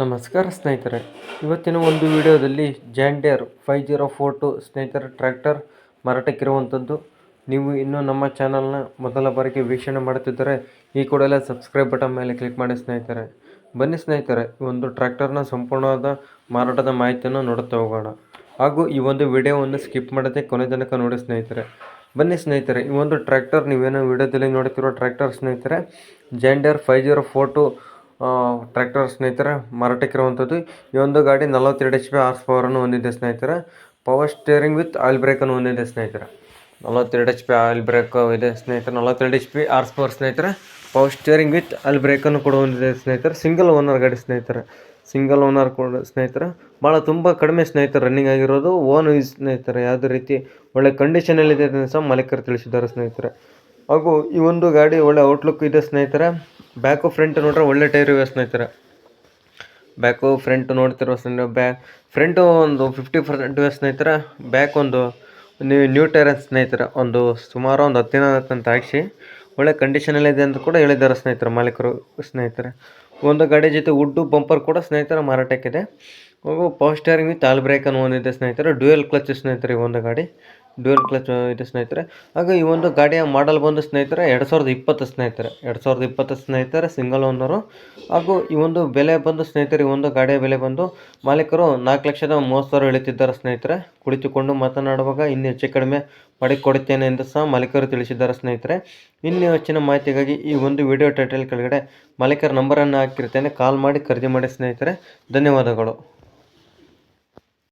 ನಮಸ್ಕಾರ ಸ್ನೇಹಿತರೆ. ಇವತ್ತಿನ ಒಂದು ವಿಡಿಯೋದಲ್ಲಿ John Deere five zero four two ಸ್ನೇಹಿತರ ಟ್ರ್ಯಾಕ್ಟರ್ ಮಾರಾಟಕ್ಕಿರುವಂಥದ್ದು. ನೀವು ಇನ್ನೂ ನಮ್ಮ ಚಾನಲ್ನ ಮೊದಲ ಬಾರಿಗೆ ವೀಕ್ಷಣೆ ಮಾಡುತ್ತಿದ್ದರೆ ಈ ಕೂಡಲೇ ಸಬ್ಸ್ಕ್ರೈಬ್ ಬಟನ್ ಮೇಲೆ ಕ್ಲಿಕ್ ಮಾಡಿ ಸ್ನೇಹಿತರೆ. ಬನ್ನಿ ಸ್ನೇಹಿತರೆ, ಈ ಒಂದು ಟ್ರ್ಯಾಕ್ಟರ್ನ ಸಂಪೂರ್ಣವಾದ ಮಾರಾಟದ ಮಾಹಿತಿಯನ್ನು ನೋಡುತ್ತಾ ಹೋಗೋಣ. ಹಾಗೂ ಈ ಒಂದು ವಿಡಿಯೋವನ್ನು ಸ್ಕಿಪ್ ಮಾಡದೆ ಕೊನೆ ತನಕ ನೋಡಿ ಸ್ನೇಹಿತರೆ. ಬನ್ನಿ ಸ್ನೇಹಿತರೆ, ಈ ಒಂದು ಟ್ರ್ಯಾಕ್ಟರ್ ನೀವೇನೋ ವಿಡಿಯೋದಲ್ಲಿ ನೋಡುತ್ತಿರುವ ಟ್ರ್ಯಾಕ್ಟರ್ ಸ್ನೇಹಿತರೆ John Deere five zero four two tractor ಸ್ನೇಹಿತರೆ ಮಾರಾಟಕ್ಕಿರುವಂಥದ್ದು ಈ ಒಂದು ಗಾಡಿ ನಲವತ್ತೆರಡು ಎಚ್ ಪಿ ಆರ್ಸ್ ಪವರನ್ನು ಹೊಂದಿದೆ ಸ್ನೇಹಿತರೆ. ಪವರ್ ಸ್ಟೇರಿಂಗ್ ವಿತ್ ಆಯಿಲ್ ಬ್ರೇಕನ್ನು ಹೊಂದಿದೆ ಸ್ನೇಹಿತರೆ. ನಲವತ್ತೆರಡು ಎಚ್ ಪಿ ಆಯಿಲ್ ಬ್ರೇಕ್ ಇದೆ ಸ್ನೇಹಿತರೆ. ನಲವತ್ತೆರಡು ಎಚ್ ಪಿ ಆರ್ಸ್ ಪವರ್ ಸ್ನೇಹಿತರೆ. ಪವರ್ ಸ್ಟೇರಿಂಗ್ ವಿತ್ ಆಯಿಲ್ ಬ್ರೇಕನ್ನು ಕೂಡ ಹೊಂದಿದೆ ಸ್ನೇಹಿತರೆ. ಸಿಂಗಲ್ ಓನರ್ ಗಾಡಿ ಸ್ನೇಹಿತರೆ. ಸಿಂಗಲ್ ಓನರ್ ಕೂಡ ಸ್ನೇಹಿತರೆ. ಭಾಳ ತುಂಬ ಕಡಿಮೆ ಸ್ನೇಹಿತರೆ ರನ್ನಿಂಗ್ ಆಗಿರೋದು. ಓನ್ ಯೂಸ್ ಸ್ನೇಹಿತರೆ. ಯಾವುದೇ ರೀತಿ ಒಳ್ಳೆ ಕಂಡೀಷನಲ್ಲಿದೆ ಅಂತ ಸಹ ಮಾಲೀಕರು ತಿಳಿಸಿದ್ದಾರೆ ಸ್ನೇಹಿತರೆ. ಹಾಗೂ ಈ ಒಂದು ಗಾಡಿ ಒಳ್ಳೆ ಔಟ್ಲುಕ್ ಇದೆ ಸ್ನೇಹಿತರೆ. ಬ್ಯಾಕು ಫ್ರಂಟ್ ನೋಡ್ರೆ ಒಳ್ಳೆ ಟೈರ್ ಇವೆ ಸ್ನೇಹಿತರೆ. ಬ್ಯಾಕು ಫ್ರಂಟ್ ನೋಡ್ತಿರೋ ಸ್ನೇಹಿತರೆ ಬ್ಯಾಕ್ ಫ್ರಂಟು ಒಂದು ಫಿಫ್ಟಿ ಪರ್ಸೆಂಟ್ ಇವೆ ಸ್ನೇಹಿತರೆ. ಬ್ಯಾಕ್ ಒಂದು ನೀವು ನ್ಯೂ ಟೈರ್ ಸ್ನೇಹಿತರೆ, ಒಂದು ಸುಮಾರು ಒಂದು ಹತ್ತಿನ ಅಂತ ಹಾಕ್ಸಿ. ಒಳ್ಳೆ ಕಂಡೀಷನಲ್ಲಿದೆ ಅಂತ ಕೂಡ ಹೇಳಿದ್ದಾರೆ ಸ್ನೇಹಿತರೆ ಮಾಲೀಕರು ಸ್ನೇಹಿತರೆ. ಒಂದು ಗಾಡಿ ಜೊತೆ ವುಡ್ಡು ಬಂಪರ್ ಕೂಡ ಸ್ನೇಹಿತರ ಮಾರಾಟಕ್ಕಿದೆ. ಹಾಗೂ power steering with all brake ಅನ್ನು ಹೊಂದಿದೆ ಸ್ನೇಹಿತರೆ. ಡ್ಯೂಯಲ್ ಕ್ಲಚ್ ಸ್ನೇಹಿತರೆ ಒಂದು ಗಾಡಿ. ಡ್ಯೂಯಲ್ ಕ್ಲಚ್ ಇದೆ ಸ್ನೇಹಿತರೆ. ಹಾಗೆ ಈ ಒಂದು ಗಾಡಿಯ ಮಾಡಲ್ ಬಂದು ಸ್ನೇಹಿತರೆ, ಎರಡು ಸಾವಿರದ ಇಪ್ಪತ್ತು ಸ್ನೇಹಿತರೆ. ಎರಡು ಸಾವಿರದ ಇಪ್ಪತ್ತು ಸ್ನೇಹಿತರೆ ಸಿಂಗಲ್ ಓನರು ಹಾಗೂ ಈ ಒಂದು ಬೆಲೆ ಬಂದು ಸ್ನೇಹಿತರೆ, ಈ ಒಂದು ಗಾಡಿಯ ಬೆಲೆ ಬಂದು ಮಾಲೀಕರು ನಾಲ್ಕು ಲಕ್ಷದ ಮೂವತ್ತು ಸಾವಿರ ಇಳಿತಿದ್ದಾರೆ ಸ್ನೇಹಿತರೆ. ಕುಳಿತುಕೊಂಡು ಮಾತನಾಡುವಾಗ ಇನ್ನು ಹೆಚ್ಚು ಕಡಿಮೆ ಮಾಡಿಕೊಡುತ್ತೇನೆ ಎಂದು ಸಹ ಮಾಲೀಕರು ತಿಳಿಸಿದ್ದಾರೆ ಸ್ನೇಹಿತರೆ. ಇನ್ನು ಹೆಚ್ಚಿನ ಮಾಹಿತಿಗಾಗಿ ಈ ಒಂದು ವಿಡಿಯೋ ಟೈಟಲ್ ಕೆಳಗಡೆ ಮಾಲೀಕರ ನಂಬರನ್ನು ಹಾಕಿರ್ತೇನೆ. ಕಾಲ್ ಮಾಡಿ ಖರೀದಿ ಮಾಡಿ ಸ್ನೇಹಿತರೆ. ಧನ್ಯವಾದಗಳು.